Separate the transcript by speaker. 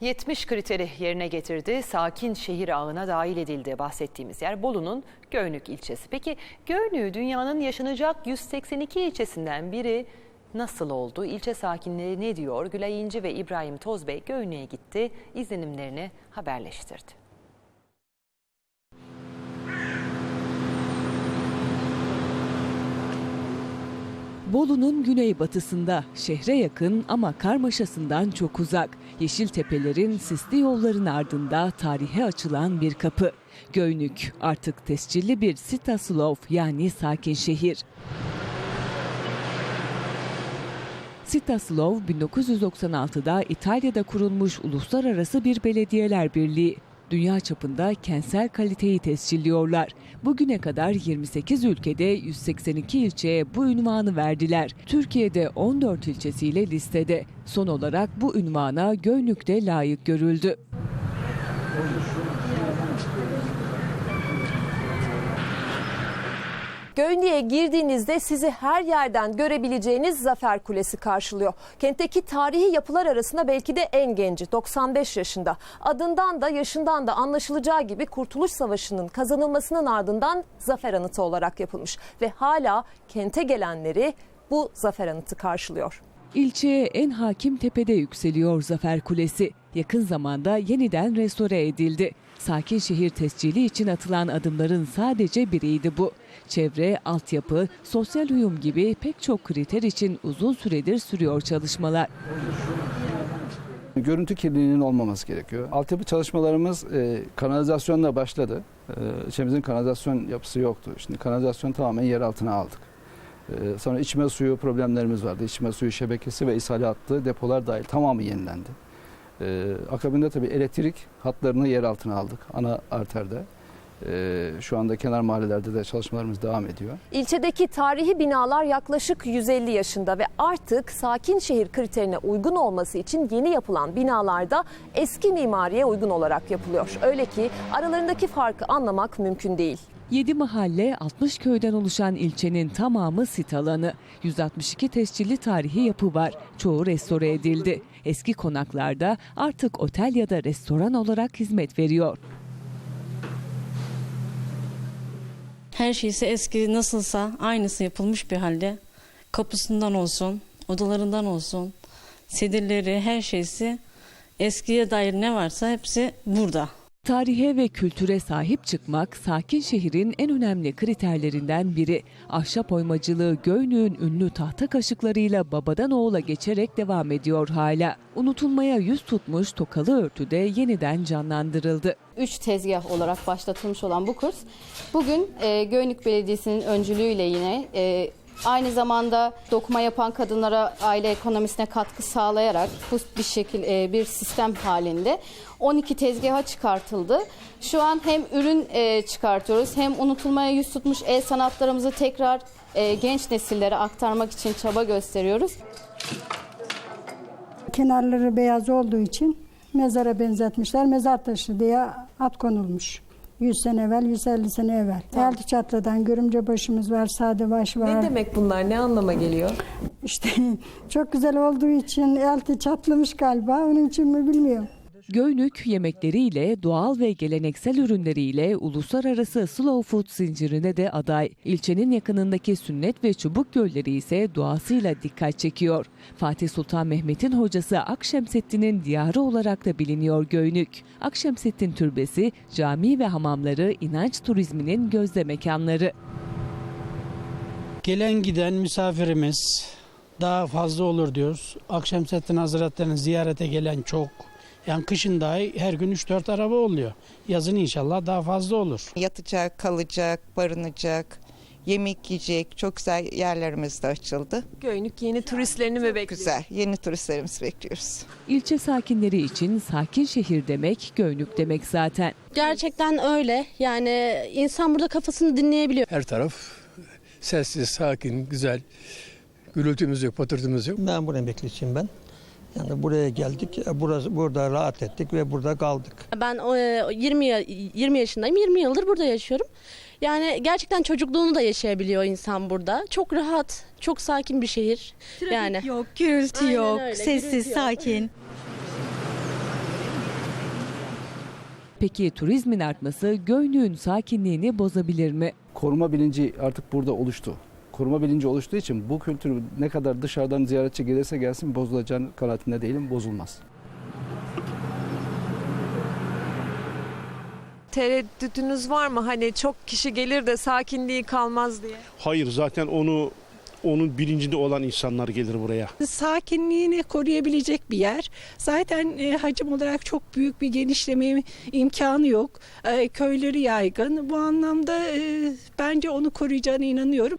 Speaker 1: 70 kriteri yerine getirdi. Sakin şehir ağına dahil edildi bahsettiğimiz yer Bolu'nun Göynük ilçesi. Peki Göynük'ü dünyanın yaşanacak 182 ilçesinden biri nasıl oldu? İlçe sakinleri ne diyor? Gülay İnci ve İbrahim Tozbey Göynük'e gitti. izlenimlerini haberleştirdi.
Speaker 2: Bolu'nun güneybatısında, şehre yakın ama karmaşasından çok uzak. Yeşil tepelerin sisli yolların ardında tarihe açılan bir kapı. Göynük artık tescilli bir Sitaslov yani sakin şehir. Sitaslov 1996'da İtalya'da kurulmuş uluslararası bir belediyeler birliği. Dünya çapında kentsel kaliteyi tescilliyorlar. Bugüne kadar 28 ülkede 182 ilçeye bu ünvanı verdiler. Türkiye'de 14 ilçesiyle listede. Son olarak bu ünvana Göynük'te layık görüldü.
Speaker 3: Göynük'e girdiğinizde sizi her yerden görebileceğiniz Zafer Kulesi karşılıyor. Kentteki tarihi yapılar arasında belki de en genci 95 yaşında. Adından da yaşından da anlaşılacağı gibi Kurtuluş Savaşı'nın kazanılmasının ardından Zafer Anıtı olarak yapılmış. Ve hala kente gelenleri bu Zafer Anıtı karşılıyor.
Speaker 2: İlçeye en hakim tepede yükseliyor Zafer Kulesi. Yakın zamanda yeniden restore edildi. Sakin şehir tescili için atılan adımların sadece biriydi bu. Çevre, altyapı, sosyal uyum gibi pek çok kriter için uzun süredir sürüyor çalışmalar.
Speaker 4: Görüntü kirliliğinin olmaması gerekiyor. Altyapı çalışmalarımız e, kanalizasyonla başladı. E, ilçemizin kanalizasyon yapısı yoktu. Şimdi kanalizasyon tamamen yer altına aldık. E, sonra içme suyu problemlerimiz vardı. İçme suyu şebekesi ve ishal depolar dahil tamamı yenilendi. E, akabinde tabii elektrik hatlarını yer altına aldık ana arterde. E, şu anda kenar mahallelerde de çalışmalarımız devam ediyor.
Speaker 3: İlçedeki tarihi binalar yaklaşık 150 yaşında ve artık sakin şehir kriterine uygun olması için yeni yapılan binalarda eski mimariye uygun olarak yapılıyor. Öyle ki aralarındaki farkı anlamak mümkün değil.
Speaker 2: 7 mahalle 60 köyden oluşan ilçenin tamamı sit alanı. 162 tescilli tarihi yapı var. Çoğu restore edildi. Eski konaklarda artık otel ya da restoran olarak hizmet veriyor.
Speaker 5: Her şeysi eski nasılsa aynısı yapılmış bir halde. Kapısından olsun, odalarından olsun, sedirleri, her şeysi eskiye dair ne varsa hepsi burada.
Speaker 2: Tarihe ve kültüre sahip çıkmak sakin şehrin en önemli kriterlerinden biri. Ahşap oymacılığı Göynük'ün ünlü tahta kaşıklarıyla babadan oğula geçerek devam ediyor hala. Unutulmaya yüz tutmuş tokalı örtü de yeniden canlandırıldı.
Speaker 6: 3 tezgah olarak başlatılmış olan bu kurs bugün e, Göynük Belediyesi'nin öncülüğüyle yine e, aynı zamanda dokuma yapan kadınlara aile ekonomisine katkı sağlayarak bu bir şekil e, bir sistem halinde 12 tezgaha çıkartıldı. Şu an hem ürün e, çıkartıyoruz hem unutulmaya yüz tutmuş el sanatlarımızı tekrar e, genç nesillere aktarmak için çaba gösteriyoruz.
Speaker 7: Kenarları beyaz olduğu için mezara benzetmişler. Mezar taşı diye ad konulmuş. 100 sene evvel, 150 sene evvel. Elti çatladan görümce başımız var, sade baş var.
Speaker 3: Ne demek bunlar? Ne anlama geliyor?
Speaker 7: İşte çok güzel olduğu için elti çatlamış galiba. Onun için mi bilmiyorum.
Speaker 2: Göynük yemekleriyle, doğal ve geleneksel ürünleriyle uluslararası slow food zincirine de aday. İlçenin yakınındaki sünnet ve çubuk gölleri ise doğasıyla dikkat çekiyor. Fatih Sultan Mehmet'in hocası Akşemseddin'in diyarı olarak da biliniyor Göynük. Akşemseddin Türbesi, cami ve hamamları inanç turizminin gözde mekanları.
Speaker 8: Gelen giden misafirimiz daha fazla olur diyoruz. Akşemseddin Hazretleri'ni ziyarete gelen çok. Yani kışın dahi her gün 3-4 araba oluyor. Yazın inşallah daha fazla olur.
Speaker 9: Yatacak, kalacak, barınacak, yemek yiyecek çok güzel yerlerimiz de açıldı.
Speaker 3: Göynük yeni turistlerini mi bekliyor?
Speaker 9: Güzel, yeni turistlerimizi bekliyoruz.
Speaker 2: İlçe sakinleri için sakin şehir demek Göynük demek zaten.
Speaker 10: Gerçekten öyle. Yani insan burada kafasını dinleyebiliyor.
Speaker 11: Her taraf sessiz, sakin, güzel. Gürültümüz yok, patırtımız yok.
Speaker 12: Ben bu emeklisiyim ben. Yani buraya geldik, burası, burada rahat ettik ve burada kaldık.
Speaker 10: Ben e, 20 ya- 20 yaşındayım. 20 yıldır burada yaşıyorum. Yani gerçekten çocukluğunu da yaşayabiliyor insan burada. Çok rahat, çok sakin bir şehir. yani
Speaker 13: yok, gürültü
Speaker 10: Aynen
Speaker 13: yok,
Speaker 10: öyle,
Speaker 13: sessiz,
Speaker 10: gürültü yok.
Speaker 13: sakin.
Speaker 2: Peki turizmin artması Göynük'ün sakinliğini bozabilir mi?
Speaker 4: Koruma bilinci artık burada oluştu. Koruma bilinci oluştuğu için bu kültür ne kadar dışarıdan ziyaretçi gelirse gelsin bozulacağını kanaatinde değilim, bozulmaz.
Speaker 13: Tereddütünüz var mı? Hani çok kişi gelir de sakinliği kalmaz diye.
Speaker 14: Hayır zaten onu onun bilincinde olan insanlar gelir buraya.
Speaker 15: sakinliğini koruyabilecek bir yer. Zaten e, hacim olarak çok büyük bir genişleme imkanı yok. E, köyleri yaygın. Bu anlamda e, bence onu koruyacağına inanıyorum.